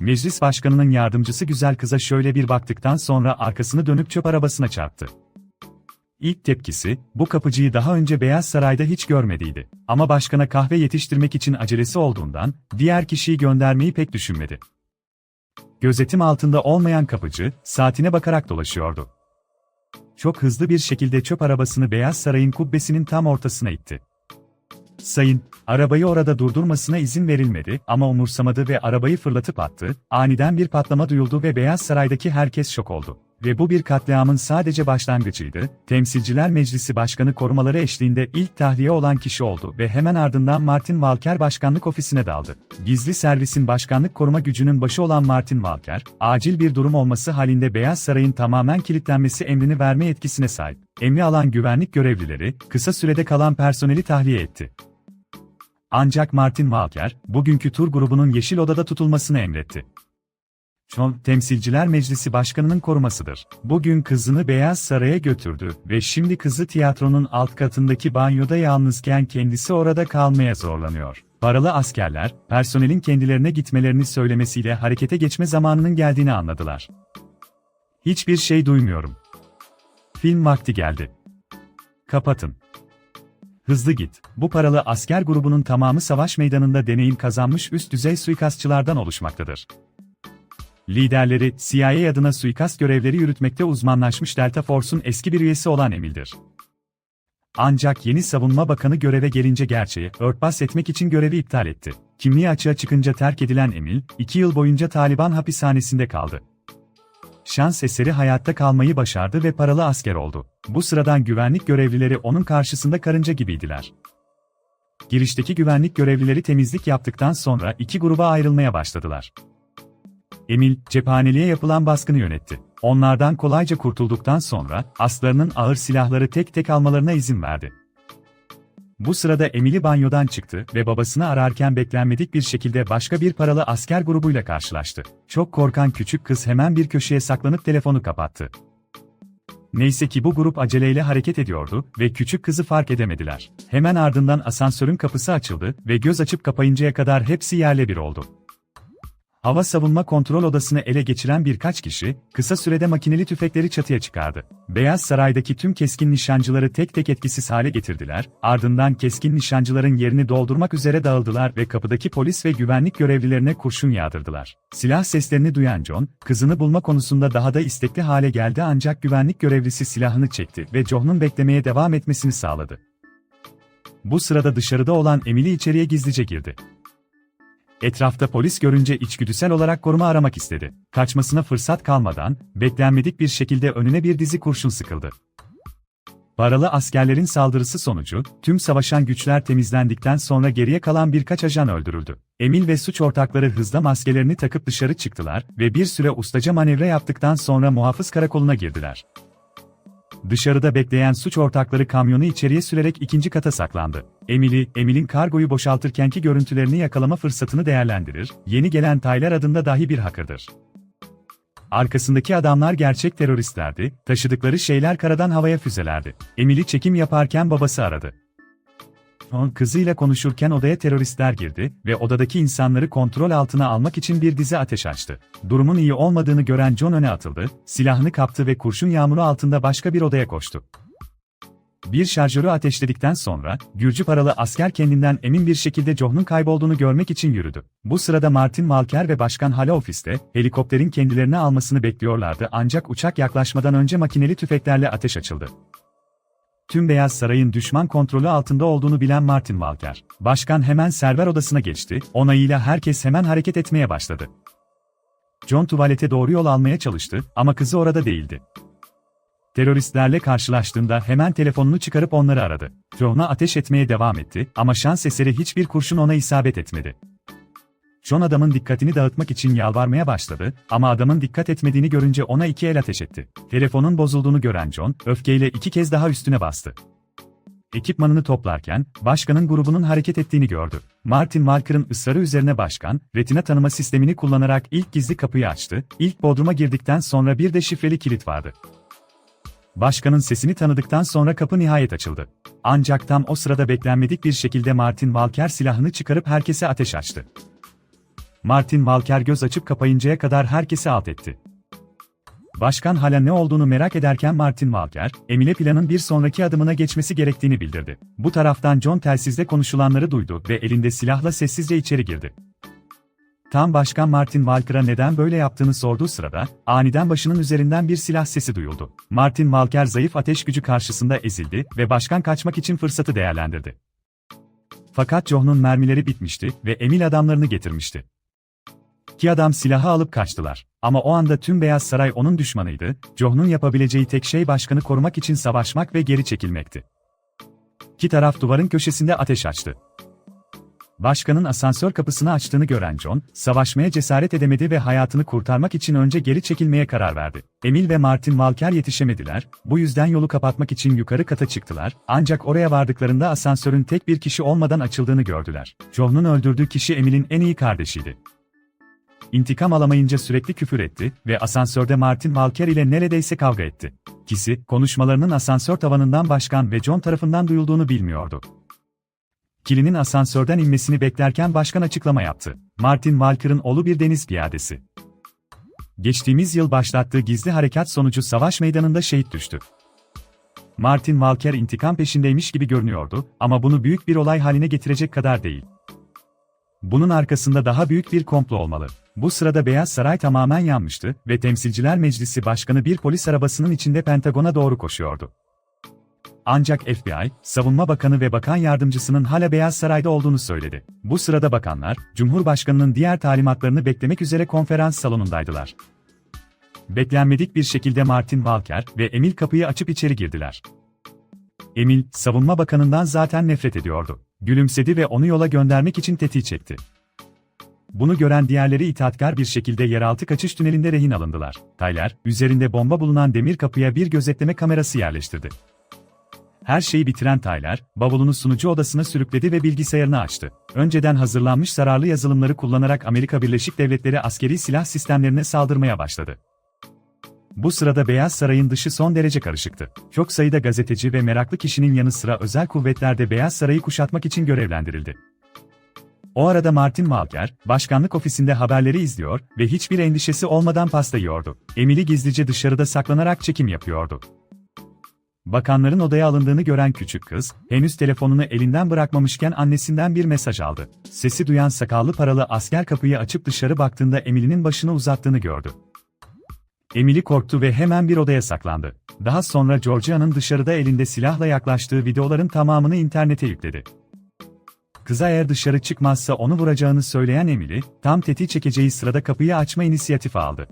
Meclis başkanının yardımcısı güzel kıza şöyle bir baktıktan sonra arkasını dönüp çöp arabasına çarptı. İlk tepkisi, bu kapıcıyı daha önce Beyaz Saray'da hiç görmediydi. Ama başkana kahve yetiştirmek için acelesi olduğundan, diğer kişiyi göndermeyi pek düşünmedi. Gözetim altında olmayan kapıcı, saatine bakarak dolaşıyordu. Çok hızlı bir şekilde çöp arabasını Beyaz Saray'ın kubbesinin tam ortasına itti. Sayın, arabayı orada durdurmasına izin verilmedi ama umursamadı ve arabayı fırlatıp attı, aniden bir patlama duyuldu ve Beyaz Saray'daki herkes şok oldu. Ve bu bir katliamın sadece başlangıcıydı, Temsilciler Meclisi Başkanı korumaları eşliğinde ilk tahliye olan kişi oldu ve hemen ardından Martin Walker başkanlık ofisine daldı. Gizli servisin başkanlık koruma gücünün başı olan Martin Walker, acil bir durum olması halinde Beyaz Saray'ın tamamen kilitlenmesi emrini verme yetkisine sahip. Emri alan güvenlik görevlileri, kısa sürede kalan personeli tahliye etti. Ancak Martin Walker, bugünkü tur grubunun Yeşil Oda'da tutulmasını emretti. John, Temsilciler Meclisi Başkanı'nın korumasıdır. Bugün kızını Beyaz Saray'a götürdü ve şimdi kızı tiyatronun alt katındaki banyoda yalnızken kendisi orada kalmaya zorlanıyor. Paralı askerler, personelin kendilerine gitmelerini söylemesiyle harekete geçme zamanının geldiğini anladılar. Hiçbir şey duymuyorum. Film vakti geldi. Kapatın. Hızlı git. Bu paralı asker grubunun tamamı savaş meydanında deneyim kazanmış üst düzey suikastçılardan oluşmaktadır. Liderleri, CIA adına suikast görevleri yürütmekte uzmanlaşmış Delta Force'un eski bir üyesi olan Emil'dir. Ancak yeni savunma bakanı göreve gelince gerçeği örtbas etmek için görevi iptal etti. Kimliği açığa çıkınca terk edilen Emil, iki yıl boyunca Taliban hapishanesinde kaldı. Şans eseri hayatta kalmayı başardı ve paralı asker oldu. Bu sıradan güvenlik görevlileri onun karşısında karınca gibiydiler. Girişteki güvenlik görevlileri temizlik yaptıktan sonra iki gruba ayrılmaya başladılar. Emil, cephaneliğe yapılan baskını yönetti. Onlardan kolayca kurtulduktan sonra, aslarının ağır silahları tek tek almalarına izin verdi. Bu sırada Emily banyodan çıktı ve babasını ararken beklenmedik bir şekilde başka bir paralı asker grubuyla karşılaştı. Çok korkan küçük kız hemen bir köşeye saklanıp telefonu kapattı. Neyse ki bu grup aceleyle hareket ediyordu ve küçük kızı fark edemediler. Hemen ardından asansörün kapısı açıldı ve göz açıp kapayıncaya kadar hepsi yerle bir oldu. Hava savunma kontrol odasını ele geçiren birkaç kişi, kısa sürede makineli tüfekleri çatıya çıkardı. Beyaz Saray'daki tüm keskin nişancıları tek tek etkisiz hale getirdiler, ardından keskin nişancıların yerini doldurmak üzere dağıldılar ve kapıdaki polis ve güvenlik görevlilerine kurşun yağdırdılar. Silah seslerini duyan John, kızını bulma konusunda daha da istekli hale geldi ancak güvenlik görevlisi silahını çekti ve John'un beklemeye devam etmesini sağladı. Bu sırada dışarıda olan Emily içeriye gizlice girdi. Etrafta polis görünce içgüdüsel olarak koruma aramak istedi. Kaçmasına fırsat kalmadan, beklenmedik bir şekilde önüne bir dizi kurşun sıkıldı. Paralı askerlerin saldırısı sonucu, tüm savaşan güçler temizlendikten sonra geriye kalan birkaç ajan öldürüldü. Emil ve suç ortakları hızla maskelerini takıp dışarı çıktılar ve bir süre ustaca manevra yaptıktan sonra muhafız karakoluna girdiler. Dışarıda bekleyen suç ortakları kamyonu içeriye sürerek ikinci kata saklandı. Emily, Emil'in kargoyu boşaltırkenki görüntülerini yakalama fırsatını değerlendirir, yeni gelen Tyler adında dahi bir hacker'dır. Arkasındaki adamlar gerçek teröristlerdi, taşıdıkları şeyler karadan havaya füzelerdi. Emily çekim yaparken babası aradı. John kızıyla konuşurken odaya teröristler girdi ve odadaki insanları kontrol altına almak için bir dizi ateş açtı. Durumun iyi olmadığını gören John öne atıldı, silahını kaptı ve kurşun yağmuru altında başka bir odaya koştu. Bir şarjörü ateşledikten sonra, Gürcü paralı asker kendinden emin bir şekilde John'un kaybolduğunu görmek için yürüdü. Bu sırada Martin Walker ve Başkan Hala ofiste, helikopterin kendilerini almasını bekliyorlardı ancak uçak yaklaşmadan önce makineli tüfeklerle ateş açıldı tüm Beyaz Saray'ın düşman kontrolü altında olduğunu bilen Martin Walker, başkan hemen server odasına geçti, onayıyla herkes hemen hareket etmeye başladı. John tuvalete doğru yol almaya çalıştı ama kızı orada değildi. Teröristlerle karşılaştığında hemen telefonunu çıkarıp onları aradı. John'a ateş etmeye devam etti ama şans eseri hiçbir kurşun ona isabet etmedi. John adamın dikkatini dağıtmak için yalvarmaya başladı ama adamın dikkat etmediğini görünce ona iki el ateş etti. Telefonun bozulduğunu gören John, öfkeyle iki kez daha üstüne bastı. Ekipmanını toplarken, başkanın grubunun hareket ettiğini gördü. Martin Walker'ın ısrarı üzerine başkan, retina tanıma sistemini kullanarak ilk gizli kapıyı açtı, ilk bodruma girdikten sonra bir de şifreli kilit vardı. Başkanın sesini tanıdıktan sonra kapı nihayet açıldı. Ancak tam o sırada beklenmedik bir şekilde Martin Walker silahını çıkarıp herkese ateş açtı. Martin Walker göz açıp kapayıncaya kadar herkesi alt etti. Başkan hala ne olduğunu merak ederken Martin Walker, Emile planın bir sonraki adımına geçmesi gerektiğini bildirdi. Bu taraftan John telsizde konuşulanları duydu ve elinde silahla sessizce içeri girdi. Tam Başkan Martin Walker'a neden böyle yaptığını sorduğu sırada, aniden başının üzerinden bir silah sesi duyuldu. Martin Walker zayıf ateş gücü karşısında ezildi ve başkan kaçmak için fırsatı değerlendirdi. Fakat John'un mermileri bitmişti ve Emil adamlarını getirmişti. İki adam silahı alıp kaçtılar. Ama o anda tüm Beyaz Saray onun düşmanıydı, John'un yapabileceği tek şey başkanı korumak için savaşmak ve geri çekilmekti. İki taraf duvarın köşesinde ateş açtı. Başkanın asansör kapısını açtığını gören John, savaşmaya cesaret edemedi ve hayatını kurtarmak için önce geri çekilmeye karar verdi. Emil ve Martin Walker yetişemediler, bu yüzden yolu kapatmak için yukarı kata çıktılar, ancak oraya vardıklarında asansörün tek bir kişi olmadan açıldığını gördüler. John'un öldürdüğü kişi Emil'in en iyi kardeşiydi. İntikam alamayınca sürekli küfür etti ve asansörde Martin Walker ile neredeyse kavga etti. İkisi, konuşmalarının asansör tavanından başkan ve John tarafından duyulduğunu bilmiyordu. Kilinin asansörden inmesini beklerken başkan açıklama yaptı. Martin Walker'ın oğlu bir deniz piyadesi. Geçtiğimiz yıl başlattığı gizli harekat sonucu savaş meydanında şehit düştü. Martin Walker intikam peşindeymiş gibi görünüyordu ama bunu büyük bir olay haline getirecek kadar değil. Bunun arkasında daha büyük bir komplo olmalı. Bu sırada Beyaz Saray tamamen yanmıştı ve Temsilciler Meclisi Başkanı bir polis arabasının içinde Pentagon'a doğru koşuyordu. Ancak FBI, Savunma Bakanı ve Bakan Yardımcısının hala Beyaz Saray'da olduğunu söyledi. Bu sırada bakanlar, Cumhurbaşkanının diğer talimatlarını beklemek üzere konferans salonundaydılar. Beklenmedik bir şekilde Martin Walker ve Emil kapıyı açıp içeri girdiler. Emil, Savunma Bakanından zaten nefret ediyordu. Gülümsedi ve onu yola göndermek için tetiği çekti. Bunu gören diğerleri itaatkar bir şekilde yeraltı kaçış tünelinde rehin alındılar. Tyler, üzerinde bomba bulunan demir kapıya bir gözetleme kamerası yerleştirdi. Her şeyi bitiren Tyler, bavulunu sunucu odasına sürükledi ve bilgisayarını açtı. Önceden hazırlanmış zararlı yazılımları kullanarak Amerika Birleşik Devletleri askeri silah sistemlerine saldırmaya başladı. Bu sırada Beyaz Saray'ın dışı son derece karışıktı. Çok sayıda gazeteci ve meraklı kişinin yanı sıra özel kuvvetler de Beyaz Saray'ı kuşatmak için görevlendirildi. O arada Martin Walker, başkanlık ofisinde haberleri izliyor ve hiçbir endişesi olmadan pasta yiyordu. Emily gizlice dışarıda saklanarak çekim yapıyordu. Bakanların odaya alındığını gören küçük kız, henüz telefonunu elinden bırakmamışken annesinden bir mesaj aldı. Sesi duyan sakallı paralı asker kapıyı açıp dışarı baktığında Emily'nin başını uzattığını gördü. Emily korktu ve hemen bir odaya saklandı. Daha sonra Georgia'nın dışarıda elinde silahla yaklaştığı videoların tamamını internete yükledi. Kıza eğer dışarı çıkmazsa onu vuracağını söyleyen Emily, tam tetiği çekeceği sırada kapıyı açma inisiyatifi aldı.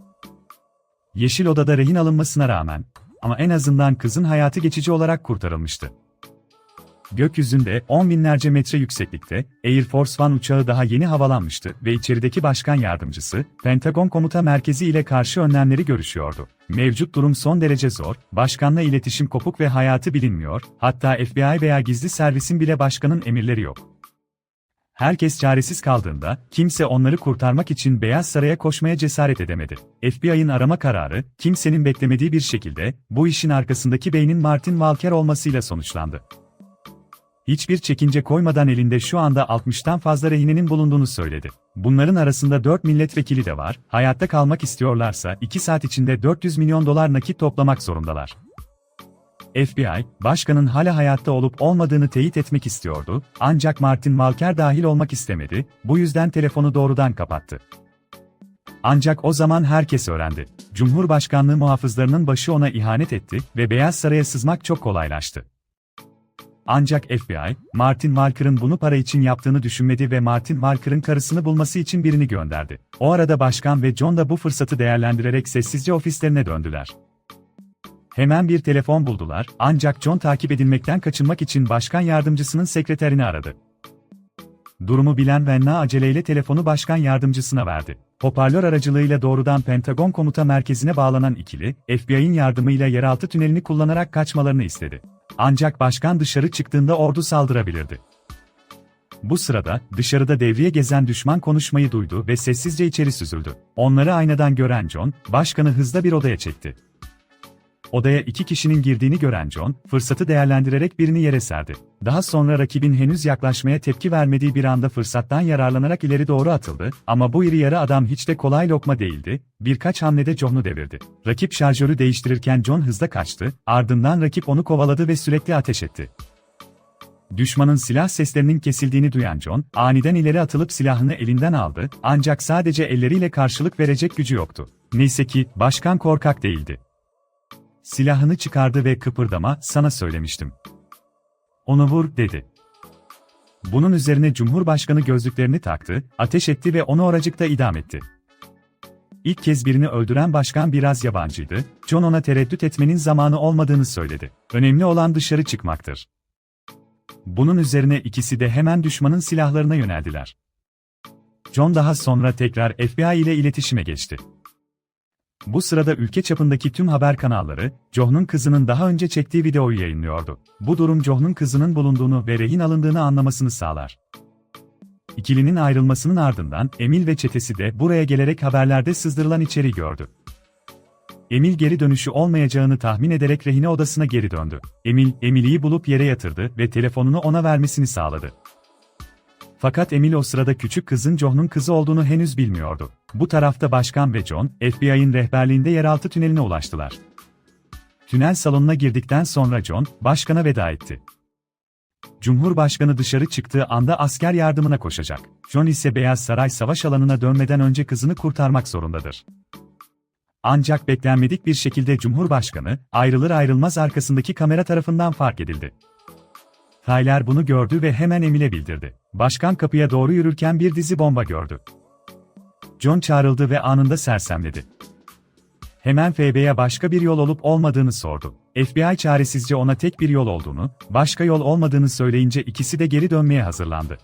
Yeşil odada rehin alınmasına rağmen, ama en azından kızın hayatı geçici olarak kurtarılmıştı. Gökyüzünde 10 binlerce metre yükseklikte, Air Force One uçağı daha yeni havalanmıştı ve içerideki başkan yardımcısı, Pentagon Komuta Merkezi ile karşı önlemleri görüşüyordu. Mevcut durum son derece zor, başkanla iletişim kopuk ve hayatı bilinmiyor, hatta FBI veya gizli servisin bile başkanın emirleri yok. Herkes çaresiz kaldığında, kimse onları kurtarmak için Beyaz Saray'a koşmaya cesaret edemedi. FBI'ın arama kararı, kimsenin beklemediği bir şekilde, bu işin arkasındaki beynin Martin Walker olmasıyla sonuçlandı. Hiçbir çekince koymadan elinde şu anda 60'tan fazla rehinenin bulunduğunu söyledi. Bunların arasında 4 milletvekili de var, hayatta kalmak istiyorlarsa 2 saat içinde 400 milyon dolar nakit toplamak zorundalar. FBI, başkanın hala hayatta olup olmadığını teyit etmek istiyordu, ancak Martin Walker dahil olmak istemedi, bu yüzden telefonu doğrudan kapattı. Ancak o zaman herkes öğrendi. Cumhurbaşkanlığı muhafızlarının başı ona ihanet etti ve Beyaz Saray'a sızmak çok kolaylaştı. Ancak FBI, Martin Walker'ın bunu para için yaptığını düşünmedi ve Martin Walker'ın karısını bulması için birini gönderdi. O arada başkan ve John da bu fırsatı değerlendirerek sessizce ofislerine döndüler. Hemen bir telefon buldular, ancak John takip edilmekten kaçınmak için başkan yardımcısının sekreterini aradı. Durumu bilen Venna aceleyle telefonu başkan yardımcısına verdi. Hoparlör aracılığıyla doğrudan Pentagon komuta merkezine bağlanan ikili, FBI'nin yardımıyla yeraltı tünelini kullanarak kaçmalarını istedi. Ancak başkan dışarı çıktığında ordu saldırabilirdi. Bu sırada, dışarıda devriye gezen düşman konuşmayı duydu ve sessizce içeri süzüldü. Onları aynadan gören John, başkanı hızla bir odaya çekti. Odaya iki kişinin girdiğini gören John, fırsatı değerlendirerek birini yere serdi. Daha sonra rakibin henüz yaklaşmaya tepki vermediği bir anda fırsattan yararlanarak ileri doğru atıldı ama bu iri yarı adam hiç de kolay lokma değildi, birkaç hamlede John'u devirdi. Rakip şarjörü değiştirirken John hızla kaçtı, ardından rakip onu kovaladı ve sürekli ateş etti. Düşmanın silah seslerinin kesildiğini duyan John, aniden ileri atılıp silahını elinden aldı, ancak sadece elleriyle karşılık verecek gücü yoktu. Neyse ki, başkan korkak değildi. Silahını çıkardı ve kıpırdama, sana söylemiştim. Onu vur, dedi. Bunun üzerine Cumhurbaşkanı gözlüklerini taktı, ateş etti ve onu oracıkta idam etti. İlk kez birini öldüren başkan biraz yabancıydı, John ona tereddüt etmenin zamanı olmadığını söyledi. Önemli olan dışarı çıkmaktır. Bunun üzerine ikisi de hemen düşmanın silahlarına yöneldiler. John daha sonra tekrar FBI ile iletişime geçti. Bu sırada ülke çapındaki tüm haber kanalları, John'un kızının daha önce çektiği videoyu yayınlıyordu. Bu durum John'un kızının bulunduğunu ve rehin alındığını anlamasını sağlar. İkilinin ayrılmasının ardından Emil ve çetesi de buraya gelerek haberlerde sızdırılan içeriği gördü. Emil geri dönüşü olmayacağını tahmin ederek rehine odasına geri döndü. Emil, Emily'yi bulup yere yatırdı ve telefonunu ona vermesini sağladı. Fakat Emil o sırada küçük kızın John'un kızı olduğunu henüz bilmiyordu. Bu tarafta başkan ve John, FBI'ın rehberliğinde yeraltı tüneline ulaştılar. Tünel salonuna girdikten sonra John, başkana veda etti. Cumhurbaşkanı dışarı çıktığı anda asker yardımına koşacak. John ise Beyaz Saray savaş alanına dönmeden önce kızını kurtarmak zorundadır. Ancak beklenmedik bir şekilde Cumhurbaşkanı, ayrılır ayrılmaz arkasındaki kamera tarafından fark edildi. Tyler bunu gördü ve hemen Emil'e bildirdi. Başkan kapıya doğru yürürken bir dizi bomba gördü. John çağrıldı ve anında sersemledi. Hemen FB'ye başka bir yol olup olmadığını sordu. FBI çaresizce ona tek bir yol olduğunu, başka yol olmadığını söyleyince ikisi de geri dönmeye hazırlandı.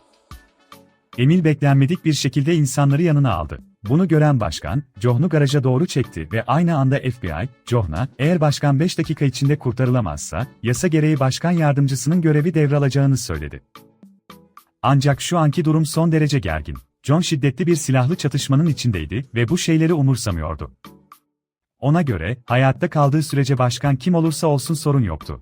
Emil beklenmedik bir şekilde insanları yanına aldı. Bunu gören başkan, John'u garaja doğru çekti ve aynı anda FBI, John'a, eğer başkan 5 dakika içinde kurtarılamazsa, yasa gereği başkan yardımcısının görevi devralacağını söyledi. Ancak şu anki durum son derece gergin. John şiddetli bir silahlı çatışmanın içindeydi ve bu şeyleri umursamıyordu. Ona göre, hayatta kaldığı sürece başkan kim olursa olsun sorun yoktu.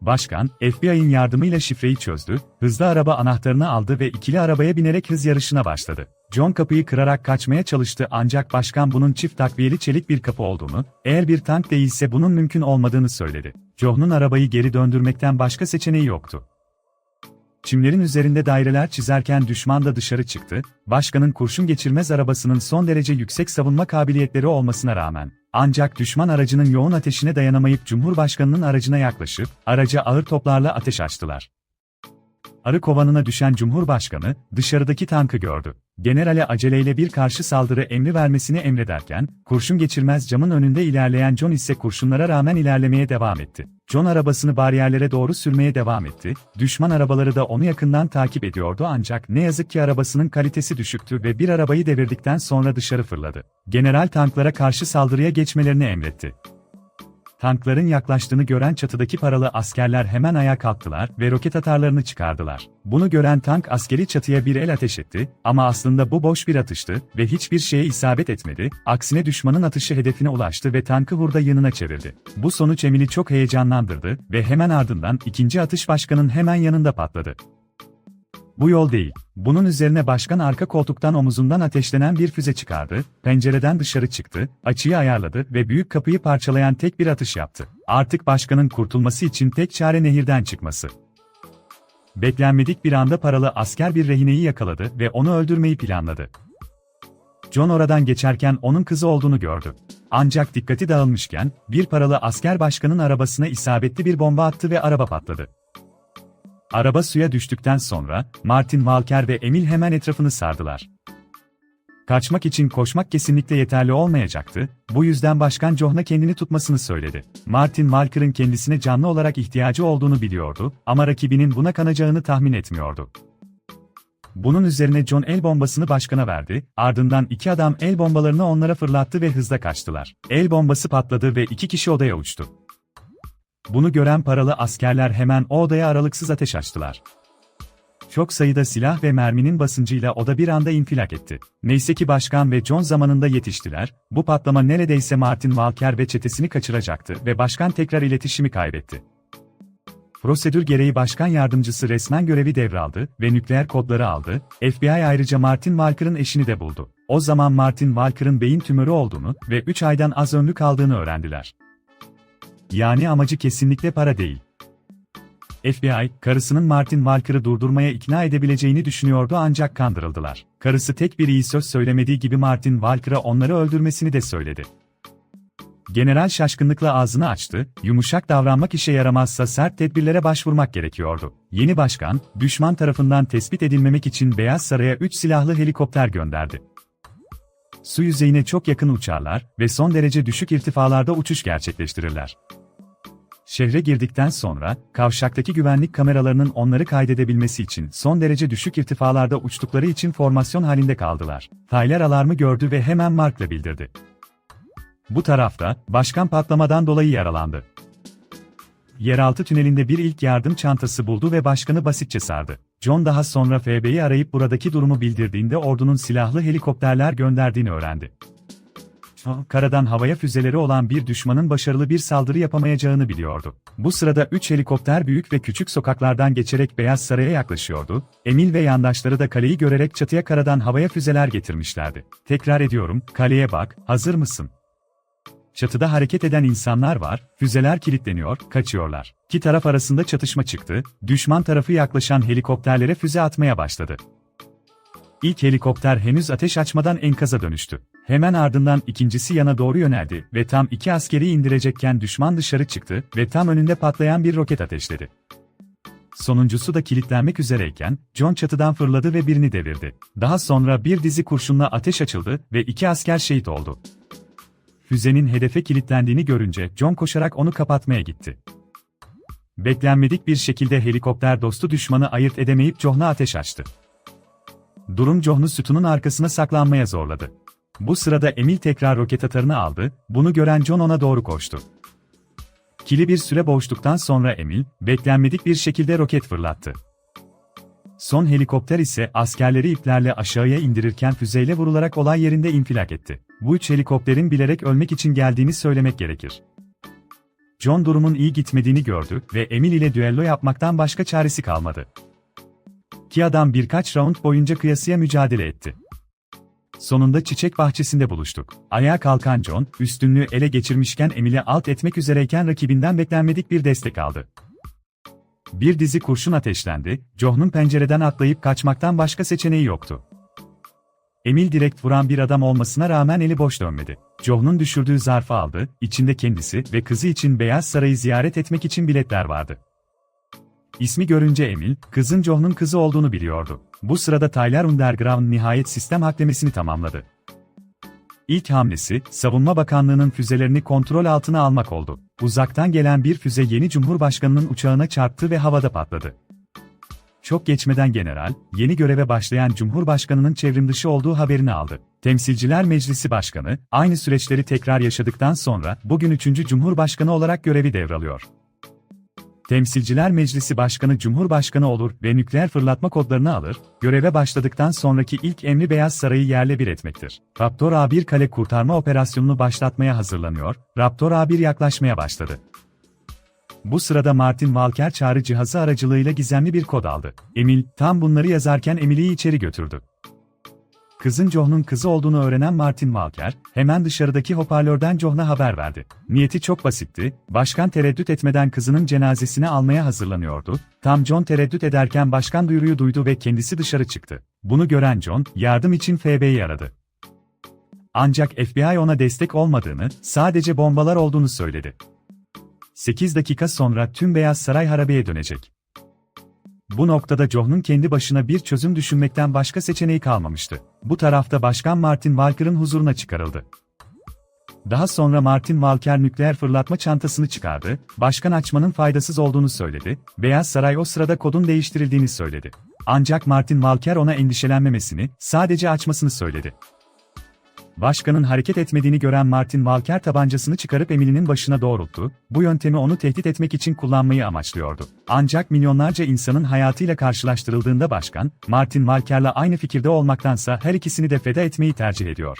Başkan, FBI'ın yardımıyla şifreyi çözdü, hızlı araba anahtarını aldı ve ikili arabaya binerek hız yarışına başladı. John kapıyı kırarak kaçmaya çalıştı ancak başkan bunun çift takviyeli çelik bir kapı olduğunu, eğer bir tank değilse bunun mümkün olmadığını söyledi. John'un arabayı geri döndürmekten başka seçeneği yoktu. Çimlerin üzerinde daireler çizerken düşman da dışarı çıktı, başkanın kurşun geçirmez arabasının son derece yüksek savunma kabiliyetleri olmasına rağmen, ancak düşman aracının yoğun ateşine dayanamayıp Cumhurbaşkanının aracına yaklaşıp, araca ağır toplarla ateş açtılar. Arı kovanına düşen Cumhurbaşkanı, dışarıdaki tankı gördü. Generale aceleyle bir karşı saldırı emri vermesini emrederken, kurşun geçirmez camın önünde ilerleyen John ise kurşunlara rağmen ilerlemeye devam etti. John arabasını bariyerlere doğru sürmeye devam etti, düşman arabaları da onu yakından takip ediyordu ancak ne yazık ki arabasının kalitesi düşüktü ve bir arabayı devirdikten sonra dışarı fırladı. General tanklara karşı saldırıya geçmelerini emretti. Tankların yaklaştığını gören çatıdaki paralı askerler hemen ayağa kalktılar ve roket atarlarını çıkardılar. Bunu gören tank askeri çatıya bir el ateş etti ama aslında bu boş bir atıştı ve hiçbir şeye isabet etmedi, aksine düşmanın atışı hedefine ulaştı ve tankı hurda yanına çevirdi. Bu sonuç Emil'i çok heyecanlandırdı ve hemen ardından ikinci atış başkanın hemen yanında patladı. Bu yol değil. Bunun üzerine başkan arka koltuktan omuzundan ateşlenen bir füze çıkardı, pencereden dışarı çıktı, açıyı ayarladı ve büyük kapıyı parçalayan tek bir atış yaptı. Artık başkanın kurtulması için tek çare nehirden çıkması. Beklenmedik bir anda paralı asker bir rehineyi yakaladı ve onu öldürmeyi planladı. John oradan geçerken onun kızı olduğunu gördü. Ancak dikkati dağılmışken, bir paralı asker başkanın arabasına isabetli bir bomba attı ve araba patladı. Araba suya düştükten sonra, Martin Walker ve Emil hemen etrafını sardılar. Kaçmak için koşmak kesinlikle yeterli olmayacaktı, bu yüzden Başkan John'a kendini tutmasını söyledi. Martin Walker'ın kendisine canlı olarak ihtiyacı olduğunu biliyordu ama rakibinin buna kanacağını tahmin etmiyordu. Bunun üzerine John el bombasını başkana verdi, ardından iki adam el bombalarını onlara fırlattı ve hızla kaçtılar. El bombası patladı ve iki kişi odaya uçtu. Bunu gören paralı askerler hemen o odaya aralıksız ateş açtılar. Çok sayıda silah ve merminin basıncıyla oda bir anda infilak etti. Neyse ki başkan ve John zamanında yetiştiler, bu patlama neredeyse Martin Walker ve çetesini kaçıracaktı ve başkan tekrar iletişimi kaybetti. Prosedür gereği başkan yardımcısı resmen görevi devraldı ve nükleer kodları aldı. FBI ayrıca Martin Walker'ın eşini de buldu. O zaman Martin Walker'ın beyin tümörü olduğunu ve 3 aydan az ömrü kaldığını öğrendiler. Yani amacı kesinlikle para değil. FBI, karısının Martin Walker'ı durdurmaya ikna edebileceğini düşünüyordu ancak kandırıldılar. Karısı tek bir iyi söz söylemediği gibi Martin Walker'a onları öldürmesini de söyledi. General şaşkınlıkla ağzını açtı, yumuşak davranmak işe yaramazsa sert tedbirlere başvurmak gerekiyordu. Yeni başkan, düşman tarafından tespit edilmemek için Beyaz Saray'a 3 silahlı helikopter gönderdi. Su yüzeyine çok yakın uçarlar ve son derece düşük irtifalarda uçuş gerçekleştirirler. Şehre girdikten sonra, kavşaktaki güvenlik kameralarının onları kaydedebilmesi için son derece düşük irtifalarda uçtukları için formasyon halinde kaldılar. Tyler alarmı gördü ve hemen Mark'la bildirdi. Bu tarafta, başkan patlamadan dolayı yaralandı. Yeraltı tünelinde bir ilk yardım çantası buldu ve başkanı basitçe sardı. John daha sonra FB'yi arayıp buradaki durumu bildirdiğinde ordunun silahlı helikopterler gönderdiğini öğrendi. Karadan havaya füzeleri olan bir düşmanın başarılı bir saldırı yapamayacağını biliyordu. Bu sırada 3 helikopter büyük ve küçük sokaklardan geçerek Beyaz Saray'a yaklaşıyordu. Emil ve yandaşları da kaleyi görerek çatıya karadan havaya füzeler getirmişlerdi. Tekrar ediyorum, kaleye bak, hazır mısın? Çatıda hareket eden insanlar var, füzeler kilitleniyor, kaçıyorlar. İki taraf arasında çatışma çıktı, düşman tarafı yaklaşan helikopterlere füze atmaya başladı. İlk helikopter henüz ateş açmadan enkaza dönüştü. Hemen ardından ikincisi yana doğru yöneldi ve tam iki askeri indirecekken düşman dışarı çıktı ve tam önünde patlayan bir roket ateşledi. Sonuncusu da kilitlenmek üzereyken, John çatıdan fırladı ve birini devirdi. Daha sonra bir dizi kurşunla ateş açıldı ve iki asker şehit oldu. Füzenin hedefe kilitlendiğini görünce John koşarak onu kapatmaya gitti. Beklenmedik bir şekilde helikopter dostu düşmanı ayırt edemeyip John'a ateş açtı. Durum John'u sütunun arkasına saklanmaya zorladı. Bu sırada Emil tekrar roket atarını aldı, bunu gören John ona doğru koştu. Kili bir süre boğuştuktan sonra Emil, beklenmedik bir şekilde roket fırlattı. Son helikopter ise askerleri iplerle aşağıya indirirken füzeyle vurularak olay yerinde infilak etti. Bu üç helikopterin bilerek ölmek için geldiğini söylemek gerekir. John durumun iyi gitmediğini gördü ve Emil ile düello yapmaktan başka çaresi kalmadı. Ki adam birkaç round boyunca kıyasıya mücadele etti. Sonunda çiçek bahçesinde buluştuk. Ayağa kalkan John, üstünlüğü ele geçirmişken Emil'i alt etmek üzereyken rakibinden beklenmedik bir destek aldı. Bir dizi kurşun ateşlendi, John'un pencereden atlayıp kaçmaktan başka seçeneği yoktu. Emil direkt vuran bir adam olmasına rağmen eli boş dönmedi. John'un düşürdüğü zarfı aldı, içinde kendisi ve kızı için Beyaz Sarayı ziyaret etmek için biletler vardı. İsmi görünce Emil, kızın John'un kızı olduğunu biliyordu. Bu sırada Tyler Underground nihayet sistem haklemesini tamamladı. İlk hamlesi, Savunma Bakanlığı'nın füzelerini kontrol altına almak oldu. Uzaktan gelen bir füze yeni Cumhurbaşkanı'nın uçağına çarptı ve havada patladı. Çok geçmeden general, yeni göreve başlayan Cumhurbaşkanı'nın çevrim dışı olduğu haberini aldı. Temsilciler Meclisi Başkanı, aynı süreçleri tekrar yaşadıktan sonra bugün 3. Cumhurbaşkanı olarak görevi devralıyor. Temsilciler Meclisi Başkanı Cumhurbaşkanı olur ve nükleer fırlatma kodlarını alır, göreve başladıktan sonraki ilk emri Beyaz Sarayı yerle bir etmektir. Raptor A1 kale kurtarma operasyonunu başlatmaya hazırlanıyor, Raptor A1 yaklaşmaya başladı. Bu sırada Martin Walker çağrı cihazı aracılığıyla gizemli bir kod aldı. Emil, tam bunları yazarken Emily'yi içeri götürdü. Kızın John'un kızı olduğunu öğrenen Martin Walker, hemen dışarıdaki hoparlörden John'a haber verdi. Niyeti çok basitti, başkan tereddüt etmeden kızının cenazesini almaya hazırlanıyordu. Tam John tereddüt ederken başkan duyuruyu duydu ve kendisi dışarı çıktı. Bunu gören John, yardım için FB'yi aradı. Ancak FBI ona destek olmadığını, sadece bombalar olduğunu söyledi. 8 dakika sonra tüm Beyaz Saray harabeye dönecek. Bu noktada John'un kendi başına bir çözüm düşünmekten başka seçeneği kalmamıştı. Bu tarafta Başkan Martin Walker'ın huzuruna çıkarıldı. Daha sonra Martin Walker nükleer fırlatma çantasını çıkardı, başkan açmanın faydasız olduğunu söyledi, Beyaz Saray o sırada kodun değiştirildiğini söyledi. Ancak Martin Walker ona endişelenmemesini, sadece açmasını söyledi. Başkanın hareket etmediğini gören Martin Walker tabancasını çıkarıp Emily'nin başına doğrulttu, bu yöntemi onu tehdit etmek için kullanmayı amaçlıyordu. Ancak milyonlarca insanın hayatıyla karşılaştırıldığında başkan, Martin Walker'la aynı fikirde olmaktansa her ikisini de feda etmeyi tercih ediyor.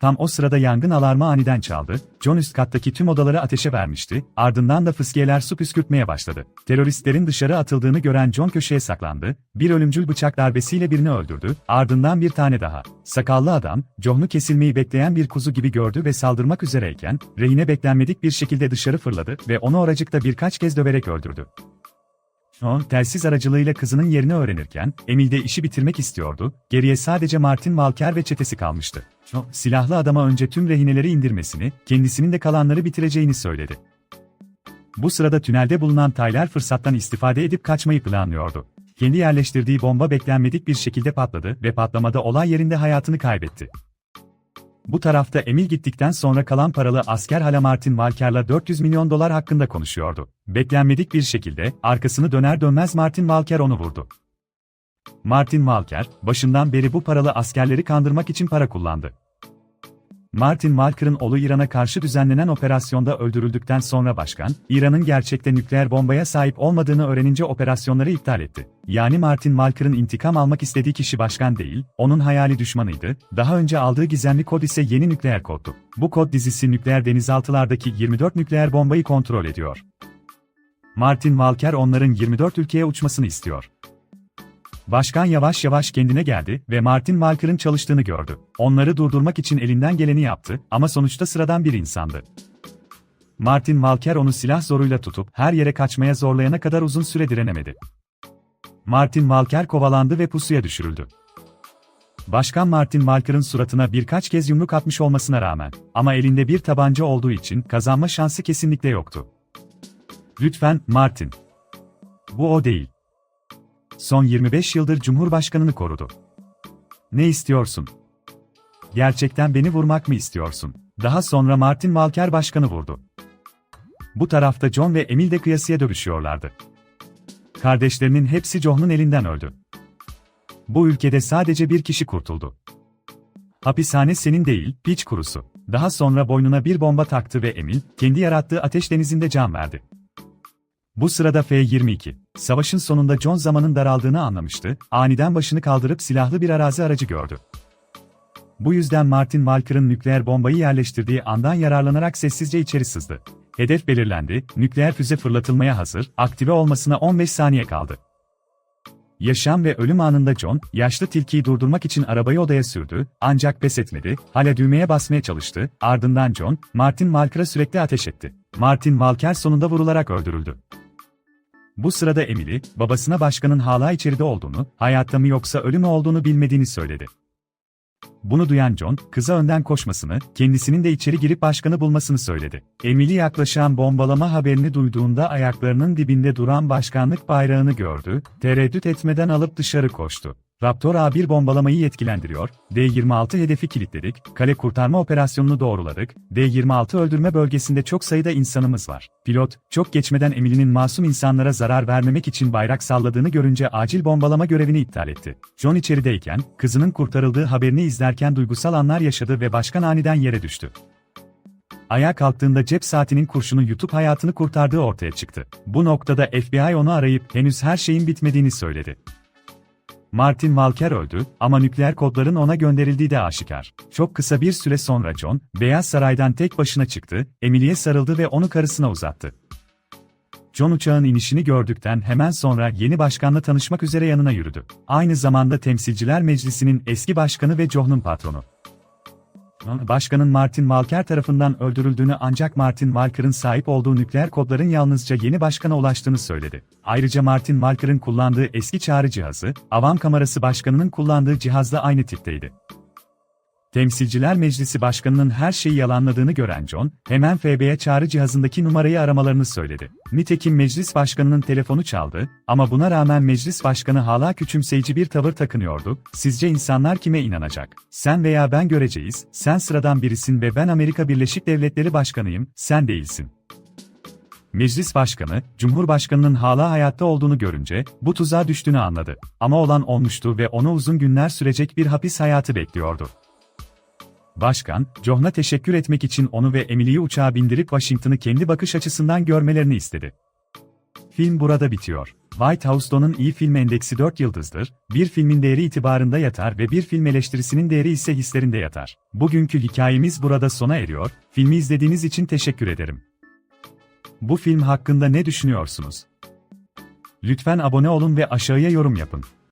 Tam o sırada yangın alarmı aniden çaldı, John üst kattaki tüm odaları ateşe vermişti, ardından da fıskiyeler su püskürtmeye başladı. Teröristlerin dışarı atıldığını gören John köşeye saklandı, bir ölümcül bıçak darbesiyle birini öldürdü, ardından bir tane daha. Sakallı adam, John'u kesilmeyi bekleyen bir kuzu gibi gördü ve saldırmak üzereyken, rehine beklenmedik bir şekilde dışarı fırladı ve onu oracıkta birkaç kez döverek öldürdü. John, telsiz aracılığıyla kızının yerini öğrenirken, Emil de işi bitirmek istiyordu, geriye sadece Martin Walker ve çetesi kalmıştı. John, silahlı adama önce tüm rehineleri indirmesini, kendisinin de kalanları bitireceğini söyledi. Bu sırada tünelde bulunan Tyler fırsattan istifade edip kaçmayı planlıyordu. Kendi yerleştirdiği bomba beklenmedik bir şekilde patladı ve patlamada olay yerinde hayatını kaybetti. Bu tarafta Emil gittikten sonra kalan paralı asker hala Martin Walker'la 400 milyon dolar hakkında konuşuyordu. Beklenmedik bir şekilde, arkasını döner dönmez Martin Walker onu vurdu. Martin Walker, başından beri bu paralı askerleri kandırmak için para kullandı. Martin Walker'ın oğlu İran'a karşı düzenlenen operasyonda öldürüldükten sonra başkan, İran'ın gerçekte nükleer bombaya sahip olmadığını öğrenince operasyonları iptal etti. Yani Martin Walker'ın intikam almak istediği kişi başkan değil, onun hayali düşmanıydı, daha önce aldığı gizemli kod ise yeni nükleer koddu. Bu kod dizisi nükleer denizaltılardaki 24 nükleer bombayı kontrol ediyor. Martin Walker onların 24 ülkeye uçmasını istiyor. Başkan yavaş yavaş kendine geldi ve Martin Walker'ın çalıştığını gördü. Onları durdurmak için elinden geleni yaptı ama sonuçta sıradan bir insandı. Martin Walker onu silah zoruyla tutup her yere kaçmaya zorlayana kadar uzun süre direnemedi. Martin Walker kovalandı ve pusuya düşürüldü. Başkan Martin Walker'ın suratına birkaç kez yumruk atmış olmasına rağmen ama elinde bir tabanca olduğu için kazanma şansı kesinlikle yoktu. Lütfen, Martin. Bu o değil son 25 yıldır Cumhurbaşkanını korudu. Ne istiyorsun? Gerçekten beni vurmak mı istiyorsun? Daha sonra Martin Walker başkanı vurdu. Bu tarafta John ve Emil de kıyasıya dövüşüyorlardı. Kardeşlerinin hepsi John'un elinden öldü. Bu ülkede sadece bir kişi kurtuldu. Hapishane senin değil, piç kurusu. Daha sonra boynuna bir bomba taktı ve Emil, kendi yarattığı ateş denizinde can verdi. Bu sırada F-22, savaşın sonunda John zamanın daraldığını anlamıştı, aniden başını kaldırıp silahlı bir arazi aracı gördü. Bu yüzden Martin Walker'ın nükleer bombayı yerleştirdiği andan yararlanarak sessizce içeri sızdı. Hedef belirlendi, nükleer füze fırlatılmaya hazır, aktive olmasına 15 saniye kaldı. Yaşam ve ölüm anında John, yaşlı tilkiyi durdurmak için arabayı odaya sürdü, ancak pes etmedi, hala düğmeye basmaya çalıştı, ardından John, Martin Walker'a sürekli ateş etti. Martin Walker sonunda vurularak öldürüldü. Bu sırada Emily, babasına başkanın hala içeride olduğunu, hayatta mı yoksa ölü mü olduğunu bilmediğini söyledi. Bunu duyan John, kıza önden koşmasını, kendisinin de içeri girip başkanı bulmasını söyledi. Emily yaklaşan bombalama haberini duyduğunda ayaklarının dibinde duran başkanlık bayrağını gördü, tereddüt etmeden alıp dışarı koştu. Raptor A1 bombalamayı yetkilendiriyor, D-26 hedefi kilitledik, kale kurtarma operasyonunu doğruladık, D-26 öldürme bölgesinde çok sayıda insanımız var. Pilot, çok geçmeden Emily'nin masum insanlara zarar vermemek için bayrak salladığını görünce acil bombalama görevini iptal etti. John içerideyken, kızının kurtarıldığı haberini izlerken duygusal anlar yaşadı ve başkan aniden yere düştü. Ayağa kalktığında cep saatinin kurşunu yutup hayatını kurtardığı ortaya çıktı. Bu noktada FBI onu arayıp henüz her şeyin bitmediğini söyledi. Martin Walker öldü ama nükleer kodların ona gönderildiği de aşikar. Çok kısa bir süre sonra John, Beyaz Saray'dan tek başına çıktı, Emily'ye sarıldı ve onu karısına uzattı. John uçağın inişini gördükten hemen sonra yeni başkanla tanışmak üzere yanına yürüdü. Aynı zamanda Temsilciler Meclisi'nin eski başkanı ve John'un patronu. Başkanın Martin Walker tarafından öldürüldüğünü ancak Martin Walker'ın sahip olduğu nükleer kodların yalnızca yeni başkana ulaştığını söyledi. Ayrıca Martin Walker'ın kullandığı eski çağrı cihazı, avam kamerası başkanının kullandığı cihazla aynı tipteydi. Temsilciler Meclisi Başkanı'nın her şeyi yalanladığını gören John, hemen FB'ye çağrı cihazındaki numarayı aramalarını söyledi. Nitekim Meclis Başkanı'nın telefonu çaldı ama buna rağmen Meclis Başkanı hala küçümseyici bir tavır takınıyordu. Sizce insanlar kime inanacak? Sen veya ben göreceğiz, sen sıradan birisin ve ben Amerika Birleşik Devletleri Başkanıyım, sen değilsin. Meclis Başkanı, Cumhurbaşkanının hala hayatta olduğunu görünce, bu tuzağa düştüğünü anladı. Ama olan olmuştu ve onu uzun günler sürecek bir hapis hayatı bekliyordu. Başkan, John'a teşekkür etmek için onu ve Emily'yi uçağa bindirip Washington'ı kendi bakış açısından görmelerini istedi. Film burada bitiyor. White House'da iyi film endeksi 4 yıldızdır, bir filmin değeri itibarında yatar ve bir film eleştirisinin değeri ise hislerinde yatar. Bugünkü hikayemiz burada sona eriyor, filmi izlediğiniz için teşekkür ederim. Bu film hakkında ne düşünüyorsunuz? Lütfen abone olun ve aşağıya yorum yapın.